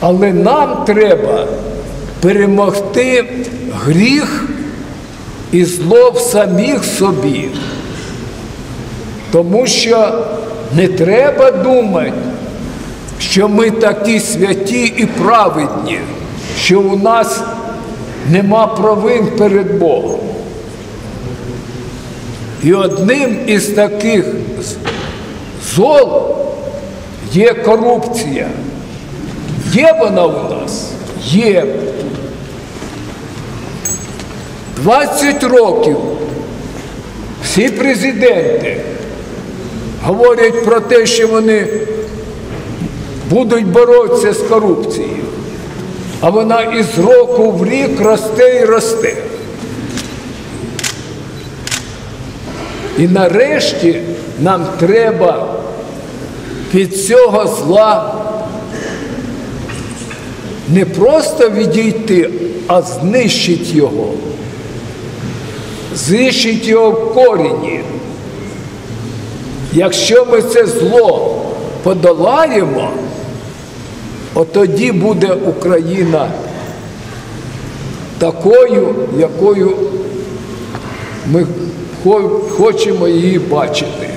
Але нам треба перемогти гріх і зло в самих собі. Тому що не треба думати, що ми такі святі і праведні, що у нас нема провин перед Богом. І одним із таких зол є корупція. Є вона у нас? Є. 20 років всі президенти говорять про те, що вони будуть боротися з корупцією. А вона із року в рік росте і росте. І нарешті нам треба від цього зла не просто відійти, а знищити його. Знищити його в корені. Якщо ми це зло подолаємо, от тоді буде Україна такою, якою ми хочемо її бачити.